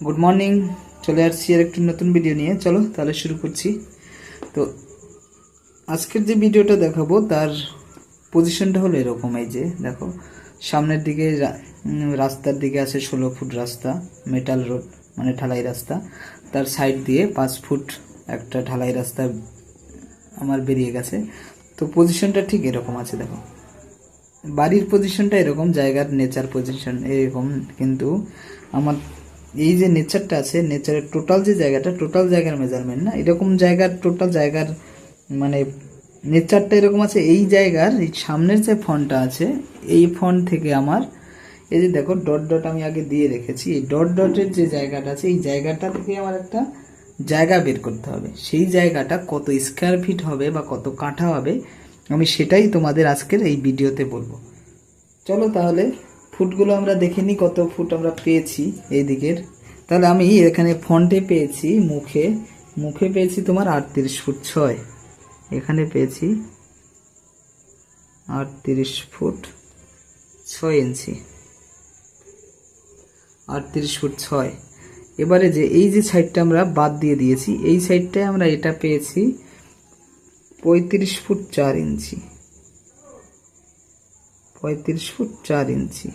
Good morning চলে আসছি আর একটু নতুন ভিডিও নিয়ে। চলো তাহলে শুরু করছি। তো, আজকের যে ভিডিওটা দেখাবো, তার পজিশনটা হলো এরকম। এই যে, দেখো, সামনের দিকে রাস্তার দিকে আছে ষোলো ফুট রাস্তা মেটাল রোড মানে ঢালাই রাস্তা। তার সাইড দিয়ে পাঁচ ফুট একটা ঢালাই রাস্তা আমার বেরিয়ে গেছে। তো পজিশনটা ঠিক এরকম আছে, দেখো। বাড়ির পজিশনটা এরকম, জায়গার নেচার পজিশন এরকম, কিন্তু আমার এই যে নেচারটা আছে নেচারের টোটাল যে জায়গাটা টোটাল জায়গার মেজারমেন্ট না, এরকম জায়গার টোটাল জায়গার মানে নেচারটা এরকম আছে, এই জায়গার, এই সামনের যে ফন্টটা আছে, এই ফন্ট থেকে আমার, এই যে দেখো ডট ডট আমি আগে দিয়ে রেখেছি, এই ডট ডটের যে জায়গাটা আছে, এই জায়গাটা থেকে আমার একটা জায়গা বের করতে হবে। সেই জায়গাটা কত স্কোয়ার ফিট হবে বা কত কাঠা হবে, আমি সেটাই তোমাদের আজকের এই ভিডিওতে বলব। চলো তাহলে ফুটগুলো আমরা দেখিনি কত ফুট আমরা পেয়েছি এই দিকের। তাহলে আমি এখানে ফন্টে পেয়েছি মুখে। মুখে পেয়েছি তোমার আটত্রিশ ফুট ছয়। এখানে পেয়েছি আটত্রিশ ফুট ছয় ইঞ্চি। আটত্রিশ ফুট ছয়। এবারে যে এই যে সাইডটা আমরা বাদ দিয়ে দিয়েছি, এই সাইডটায় আমরা এটা পেয়েছি পঁয়ত্রিশ ফুট চার ইঞ্চি। পঁয়ত্রিশ ফুট চার ইঞ্চি।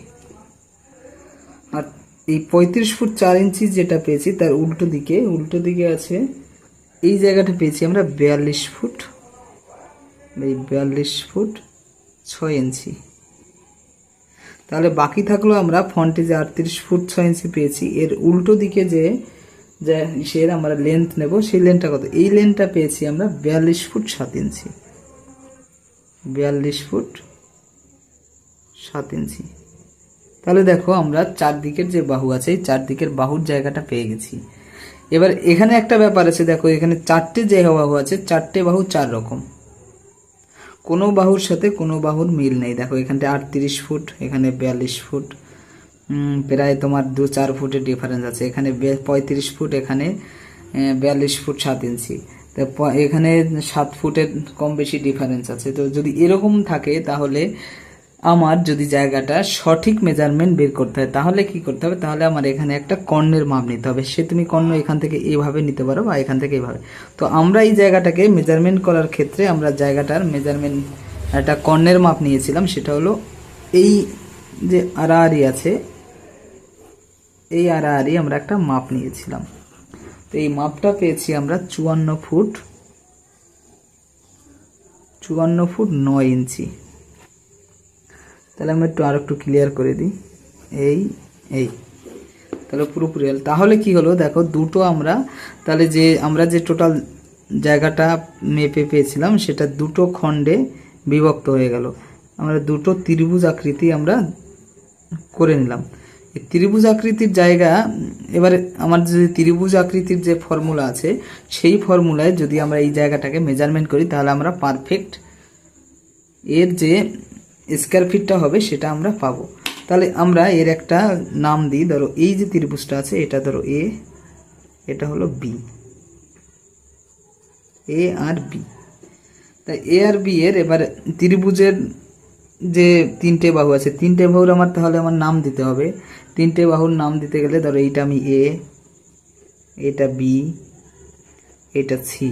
এই পঁয়ত্রিশ ফুট চার ইঞ্চি যেটা পেয়েছি তার উল্টো দিকে উল্টো দিকে আছে, এই জায়গাটা পেয়েছি আমরা বিয়াল্লিশ ফুট, এই বিয়াল্লিশ ফুট ছয় ইঞ্চি। তাহলে বাকি থাকল আমরা ফন্টে যে আটত্রিশ ফুট ছয় ইঞ্চি পেয়েছি, এর উল্টো দিকে যে সের আমরা লেন্থ নেব, সেই লেন্থটা কত? এই লেন্থটা পেয়েছি আমরা বিয়াল্লিশ ফুট সাত ইঞ্চি। বিয়াল্লিশ ফুট সাত ইঞ্চি। তাহলে দেখো আমরা চারদিকের যে বাহু আছে, এই চারদিকের বাহুর জায়গাটা পেয়ে গেছি। এবার এখানে একটা ব্যাপার আছে, দেখো এখানে চারটে যে বাহু আছে, চারটে বাহু চার রকম। কোনো বাহুর সাথে কোনো বাহুর মিল নেই। দেখো এখানটা আটত্রিশ ফুট, এখানে বিয়াল্লিশ ফুট প্রায় তোমার দু চার ফুটের ডিফারেন্স আছে। এখানে পঁয়ত্রিশ ফুট, এখানে বিয়াল্লিশ ফুট সাত ইঞ্চি। এখানে সাত ফুটের কম বেশি ডিফারেন্স আছে। তো যদি এরকম থাকে তাহলে আমার যদি জায়গাটা সঠিক মেজারমেন্ট বের করতে হয়, তাহলে কি করতে হবে? তাহলে আমার এখানে একটা কর্ণের মাপ নিতে হবে। সে তুমি কর্ণ এখান থেকে এইভাবে নিতে পারো বা এখান থেকে এইভাবে তো আমরা এই জায়গাটাকে মেজারমেন্ট করার ক্ষেত্রে আমরা জায়গাটার মেজারমেন্ট একটা কর্ণের মাপ নিয়েছিলাম। সেটা হলো এই যে আড়াআড়ি আছে, এই আড়াআড়ি আমরা একটা মাপ নিয়েছিলাম। তো এই মাপটা পেয়েছি আমরা চুয়ান্ন ফুট চুয়ান্ন ফুট নয় ইঞ্চি। তাহলে আমি একটু আর একটু ক্লিয়ার করে দিই। এই এই। তাহলে পুরোপুরি হলো। তাহলে কি হলো? দেখো, দুটো আমরা, তাহলে যে আমরা যে টোটাল জায়গাটা মেপে পেয়েছিলাম, সেটা দুটো খণ্ডে বিভক্ত হয়ে গেল। আমরা দুটো ত্রিভুজ আকৃতি আমরা করে নিলাম। এই ত্রিভুজ আকৃতির জায়গা, এবারে আমার যে ত্রিভুজ আকৃতির যে ফর্মুলা আছে, সেই ফর্মুলায় যদি আমরা এই জায়গাটাকে মেজারমেন্ট করি, তাহলে আমরা পারফেক্ট এর যে স্কোয়ার ফিটটা হবে, সেটা আমরা পাবো। তাহলে আমরা এর একটা নাম দিই, ধরো এই যে ত্রিভুজটা আছে, এটা ধরো এ এটা হলো বি এ আর বি তাই এ আর বি এর এবার ত্রিভুজের যে তিনটে বাহু আছে, তিনটে বাহুর আমার তাহলে আমার নাম দিতে হবে। তিনটে বাহুর নাম দিতে গেলে ধরো এইটা আমি এ এটা বি এটা সি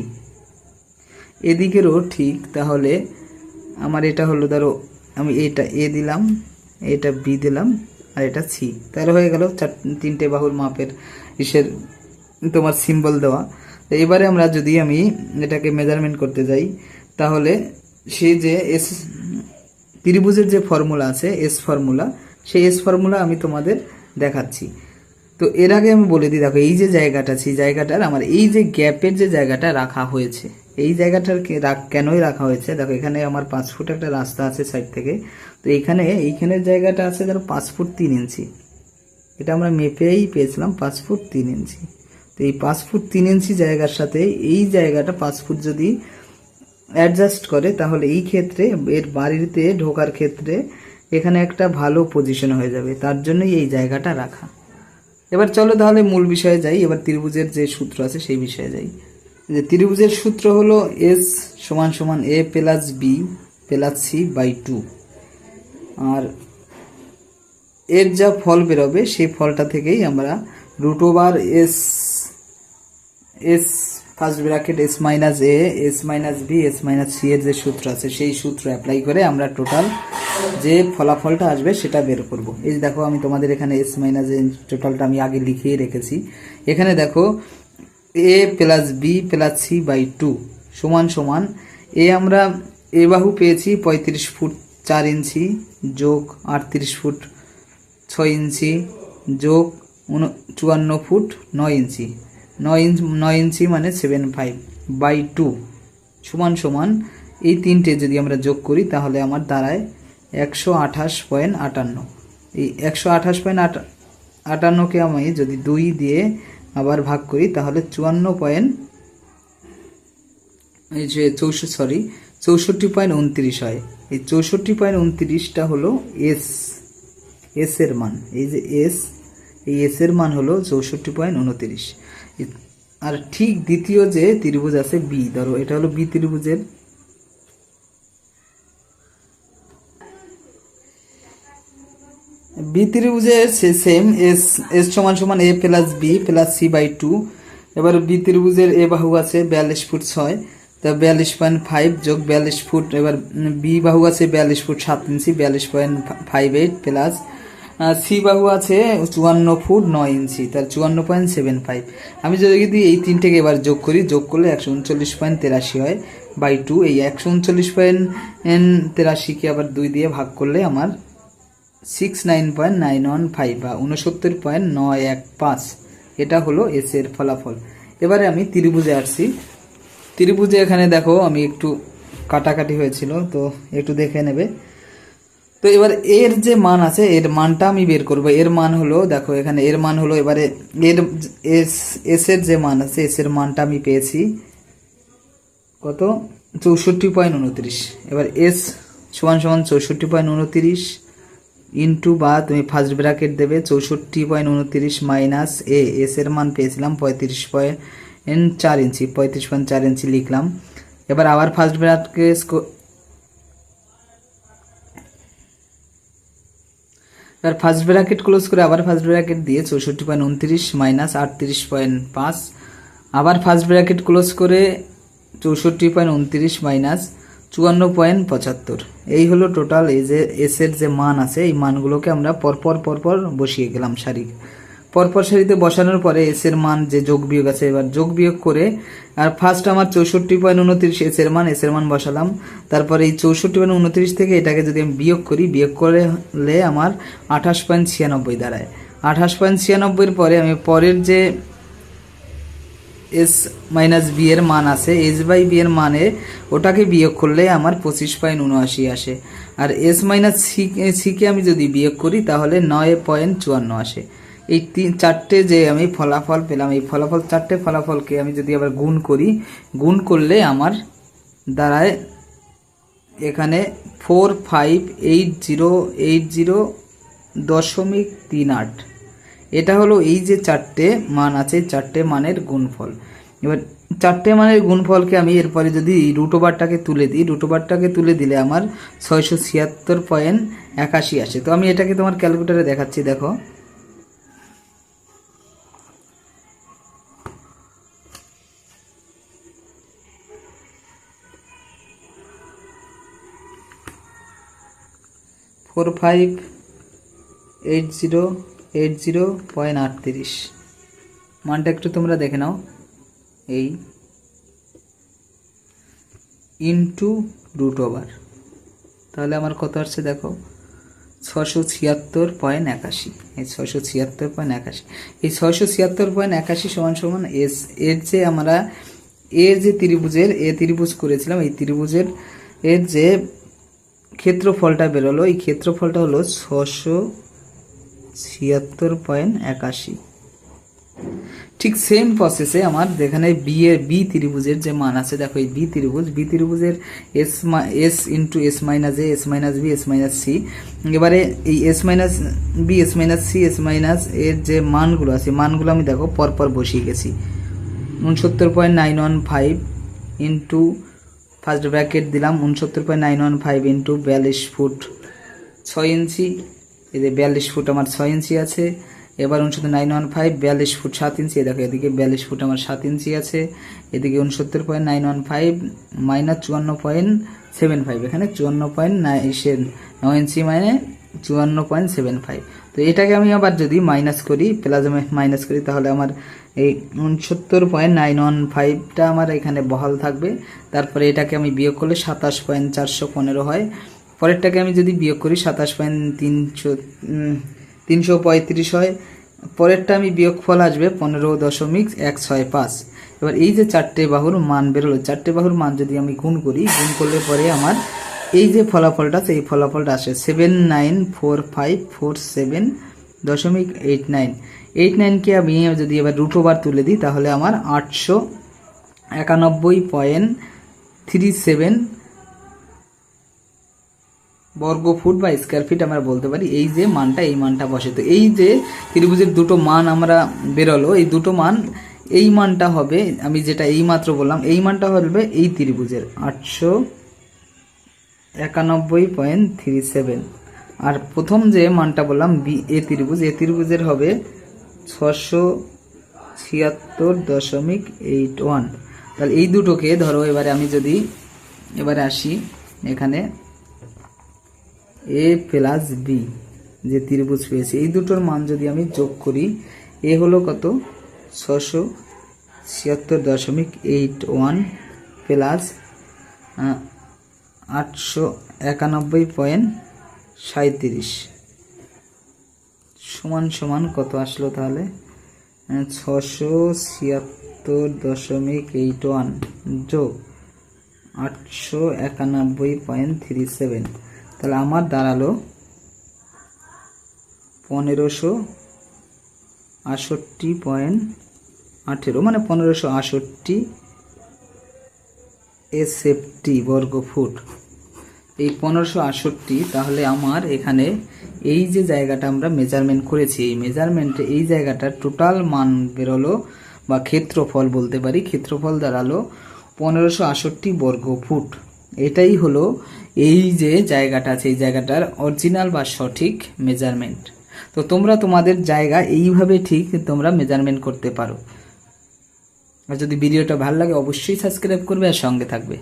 এদিকেরও ঠিক তাহলে আমার এটা হলো ধরো আমি এটা এ দিলাম, এটা বি দিলাম, আর এটা সি। তাহলে হয়ে গেল চার, তিনটে বাহুর মাপের ইসের তোমার সিম্বল দেওয়া। তো এবারে আমরা যদি আমি এটাকে মেজারমেন্ট করতে যাই, তাহলে সে যে এস ত্রিভুজের যে ফর্মুলা আছে এস ফর্মুলা সেই এস ফর্মুলা আমি তোমাদের দেখাচ্ছি। তো এর আগে আমি বলে দিই, দেখো, এই যে জায়গাটা সেই জায়গাটার আমার এই যে গ্যাপের যে জায়গাটা রাখা হয়েছে, এই জায়গাটার কেনই রাখা হয়েছে? দেখো, এখানে আমার পাঁচ ফুট একটা রাস্তা আছে সাইড থেকে। তো এখানে, এইখানের জায়গাটা আছে, ধরো, পাঁচ ফুট তিন ইঞ্চি। এটা আমরা মেপেই পেয়েছিলাম, পাঁচ ফুট তিন ইঞ্চি। তো এই পাঁচ ফুট তিন ইঞ্চি জায়গার সাথে এই জায়গাটা পাঁচ ফুট যদি অ্যাডজাস্ট করে, তাহলে এই ক্ষেত্রে, এর বাড়িতে ঢোকার ক্ষেত্রে এখানে একটা ভালো পজিশন হয়ে যাবে। তার জন্যই এই জায়গাটা রাখা। এবার চলো তাহলে মূল বিষয়ে যাই, এবার ত্রিভুজের যে সূত্র আছে সেই বিষয়ে যাই। যে ত্রিভুজের সূত্র হলো এস সমান সমান A plus B plus C by two আর এর যা ফল বেরোবে, সেই ফলটা থেকেই আমরা root over S S first bracket S minus A S minus B S minus C এর যে সূত্র আছে, সেই সূত্র অ্যাপ্লাই করে আমরা টোটাল যে ফলাফলটা আসবে সেটা বের করব। এই দেখো, আমি তোমাদের এখানে এস মাইনাস এ টোটালটা আমি আগে লিখিয়ে রেখেছি। এখানে দেখো A plus B plus C by two সমান সমান এ আমরা এ বাহু পেয়েছি পঁয়ত্রিশ ফুট চার ইঞ্চি যোগ আটত্রিশ ফুট ছয় ইঞ্চি যোগ চুয়ান্ন ফুট নয় ইঞ্চি। নয় ইঞ্চ, নয় ইঞ্চি মানে সেভেন ফাইভ বাই টু সমান সমান এই তিনটে যদি আমরা যোগ করি, তাহলে আমার দাঁড়ায় একশো আঠাশ পয়েন্ট আটান্ন। এই একশো আঠাশ পয়েন্ট আট, আটান্নকে আমি যদি দুই দিয়ে আবার ভাগ করি, তাহলে চুয়ান্ন পয়েন্ট, এই যে চৌষট্টি সরি চৌষট্টি পয়েন্ট উনত্রিশ হয়। এই চৌষট্টি পয়েন্ট উনত্রিশটা হলো এস এস এর মান। এই যে এস এই এস এর মান হলো চৌষট্টি পয়েন্ট উনত্রিশ। আর ঠিক দ্বিতীয় যে ত্রিভুজ আছে বি, ধরো এটা হলো বি ত্রিভুজের। বি ত্রিভুজের সেম এস এস সমান সমান A plus B plus C by two. এবার বি ত্রিভুজের এ বাহু আছে বিয়াল্লিশ ফুট ছয়, তা বিয়াল্লিশ পয়েন্ট ফাইভ যোগ বিয়াল্লিশ ফুট, এবার বি বাহু আছে বিয়াল্লিশ ফুট সাত ইঞ্চি, বিয়াল্লিশ point five eight plus C বাহু আছে চুয়ান্ন ফুট নয় ইঞ্চি তার চুয়ান্ন পয়েন্ট সেভেন ফাইভ আমি যদি এই তিনটেকে এবার যোগ করি, যোগ করলে একশো উনচল্লিশ পয়েন্ট তেরাশি হয় বাই টু এই একশো উনচল্লিশ পয়েন্ট তেরাশিকে আবার দুই দিয়ে ভাগ করলে আমার six nine point nine one five বা উনসত্তর পয়েন্ট নয় এক পাঁচ। এটা হলো এস এর ফলাফল। এবারে আমি ত্রিভুজে আসছি। ত্রিভুজে এখানে দেখো, আমি একটু কাটাকাটি হয়েছিল, তো একটু দেখে নেবে। তো এবার এর যে মান আছে, এর মানটা আমি বের করব। এর মান হলো, দেখো এখানে এর মান হলো, এবারে এর এস এস এর যে মান আছে, এস এর মানটা আমি পেয়েছি কত? চৌষট্টি পয়েন্ট উনত্রিশ। এবার এস সমান সমান চৌষট্টি পয়েন্ট উনত্রিশ ইন্টু বা তুমি ফার্স্ট ব্র্যাকেট দেবে, চৌষট্টি পয়েন্ট উনত্রিশ মাইনাস এ এস এর মান পেয়েছিলাম পঁয়ত্রিশ পয়েন্ট চার ইঞ্চি, পঁয়ত্রিশ পয়েন্ট চার ইঞ্চি লিখলাম। এবার আবার ফার্স্ট ব্র্যাকেট এবার ফার্স্ট ব্র্যাকেট ক্লোজ করে আবার ফার্স্ট ব্র্যাকেট দিয়ে চৌষট্টি পয়েন্ট উনত্রিশ মাইনাস আটত্রিশ পয়েন্ট পাঁচ। আবার ফার্স্ট ব্র্যাকেট ক্লোজ করে চৌষট্টি পয়েন্ট উনত্রিশ মাইনাস চুয়ান্ন পয়েন্ট পঁচাত্তর। এই হলো টোটাল এই যে এসের যে মান আছে, এই মানগুলোকে আমরা পরপর পরপর বসিয়ে গেলাম সারি পরপর সারিতে বসানোর পরে এস এর মান যে যোগ বিয়োগ আছে, এবার যোগ বিয়োগ করে, আর ফার্স্ট আমার চৌষট্টি পয়েন্ট উনত্রিশ এস এর মান এস এর মান বসালাম। তারপরে এই চৌষট্টি পয়েন্ট উনত্রিশ থেকে এটাকে যদি আমি বিয়োগ করি, বিয়োগ করলে আমার আঠাশ পয়েন্ট ছিয়ানব্বই দাঁড়ায়। আঠাশ পয়েন্ট ছিয়ানব্বইয়ের পরে আমি পরের যে এস মাইনাস বি এর মান আছে, এস বাই বি এর মানে ওটাকে বিয়োগ করলে আমার পঁচিশ পয়েন্ট উনআশি আসে। আর এস মাইনাস সি সিকে আমি যদি বিয়োগ করি, তাহলে নয় পয়েন্ট চুয়ান্ন আসে। এই তিন, চারটে যে আমি ফলাফল পেলাম, এই ফলাফল, চারটে ফলাফলকে আমি যদি আবার গুণ করি, গুণ করলে আমার দ্বারায় এখানে four, five, eight, zero eight, zero, দশমিক তিন আট। এটা হলো এই যে চারটে মান আছে চারটে মানের গুণফল। এবার চারটে মানের গুণফলকে আমি এরপরে যদি রুটোবারটাকে তুলে দিই রুটোবারটাকে তুলে দিলে আমার ছয়শো ছিয়াত্তর পয়েন্ট একাশি আসে। তো আমি এটাকে তোমার ক্যালকুলেটারে দেখাচ্ছি, দেখো। Four five eight zero eight zero point আটত্রিশ মানটা একটু তোমরা দেখে নাও। এই ইন্টু রুট ওভার তাহলে আমার কত আসছে দেখো? ছশো ছিয়াত্তর পয়েন্ট একাশি। এই ছশো ছিয়াত্তর পয়েন্ট একাশি। এই ছশো ছিয়াত্তর পয়েন্ট একাশি সমান সমান এস, এর যে আমরা এর যে ত্রিভুজের, এ ত্রিভুজ করেছিলাম, এই ত্রিভুজের, এর যে ক্ষেত্রফলটা বেরোলো। এই ক্ষেত্রফলটা হলো ছশো ছিয়াত্তর পয়েন্ট একাশি। ঠিক সেম প্রসেসে আমার যেখানে বি এর বি ত্রিভুজের যে মান আছে, দেখো এই বি ত্রিভুজ বি ত্রিভুজের S S into S minus A S minus B S minus C এবারে এই S minus B S minus C S minus এর যে মানগুলো আছে মানগুলো আমি দেখো পরপর বসিয়ে গেছি। উনসত্তর point nine one five into first bracket দিলাম উনসত্তর point nine one five into বিয়াল্লিশ ফুট ছয় ইঞ্চি। এই যে বিয়াল্লিশ ফুট আমার ছয় ইঞ্চি আছে। এবার উনসত্তর নাইন ওয়ান ফাইভ, বিয়াল্লিশ ফুট সাত ইঞ্চি। দেখো, এদিকে বিয়াল্লিশ ফুট আমার সাত ইঞ্চি আছে। এদিকে উনসত্তর point nine one five minus চুয়ান্ন পয়েন্ট সেভেন ফাইভ। এখানে চুয়ান্ন পয়েন্ট নয় ইঞ্চি মানে চুয়ান্ন পয়েন্ট সেভেন ফাইভ। তো এটাকে আমি আবার যদি মাইনাস করি প্লাস মাইনাস করি, তাহলে আমার এই উনসত্তর পয়েন্ট নাইন ওয়ান ফাইভটা আমার এখানে বহাল থাকবে। তারপরে এটাকে আমি বিয়োগ করলে সাতাশ পয়েন্ট চারশো পনেরো হয়। পরেরটাকে আমি যদি বিয়োগ করি, সাতাশ পয়েন্ট তিনশো তিনশো পঁয়ত্রিশ হয়। পরেরটা আমি বিয়োগফল আসবে পনেরো দশমিক এক ছয় পাঁচ। এবার এই যে চারটে বাহুর মান বেরোলো, চারটে বাহুর মান যদি আমি গুণ করি, গুণ করলে পরে আমার এই যে ফলাফলটা, সেই ফলাফলটা আসে seven nine four five four seven দশমিক এইট নাইন এইট নাইনকে আমি যদি এবার রুট ওভার তুলে দিই, তাহলে আমার আটশো একানব্বই পয়েন্ট থ্রি সেভেন বর্গ ফুট বা স্কোয়ার ফিট আমরা বলতে পারি। এই যে মানটা, এই মানটা বসে। তো এই যে ত্রিভুজের দুটো মান আমরা বেরোলো, এই দুটো মান, এই মানটা হবে, আমি যেটা এই মাত্র বললাম, এই মানটা হবে এই ত্রিভুজের আটশো একানব্বই পয়েন্ট থ্রি সেভেন। আর প্রথম যে মানটা বললাম, বি, এ ত্রিভুজ, এ ত্রিভুজের হবে ছশো ছিয়াত্তর দশমিক এইট ওয়ান। তাহলে এই দুটোকে ধরো, এবারে আমি যদি এবারে আসি এখানে, এ প্লাস বি যে ত্রিভুজ পেয়েছি, এই দুটোর মান যদি আমি যোগ করি, এ হলো কত? ছশো ছিয়াত্তর দশমিক এইট ওয়ান প্লাস আটশো একানব্বই পয়েন্ট সাঁত্রিশ সমান সমান কত আসলো তাহলে? ছশো ছিয়াত্তর দশমিক এইট ওয়ান যোগ আটশো একানব্বই পয়েন্ট থ্রি সেভেন। তাহলে আমার দাঁড়াল পনেরোশো আষট্টি পয়েন্ট আঠেরো মানে পনেরোশো আষট্টি এসএফটি বর্গ ফুট এই পনেরোশো আটষট্টি, তাহলে আমার এখানে এই যে জায়গাটা আমরা মেজারমেন্ট করেছি, এই মেজারমেন্টে এই জায়গাটার টোটাল মান বেরোলো বা ক্ষেত্রফল বলতে পারি, ক্ষেত্রফল দাঁড়াল পনেরোশো আটষট্টি বর্গ ফুট। এটাই হলো এই যে জায়গাটা আছে, এই জায়গাটার অরিজিনাল বা সঠিক মেজারমেন্ট তো তোমরা তোমাদের জায়গা এইভাবে ঠিক তোমরা মেজারমেন্ট করতে পারো। আর যদি ভিডিওটা ভালো লাগে, অবশ্যই সাবস্ক্রাইব করবে আর সঙ্গে থাকবে।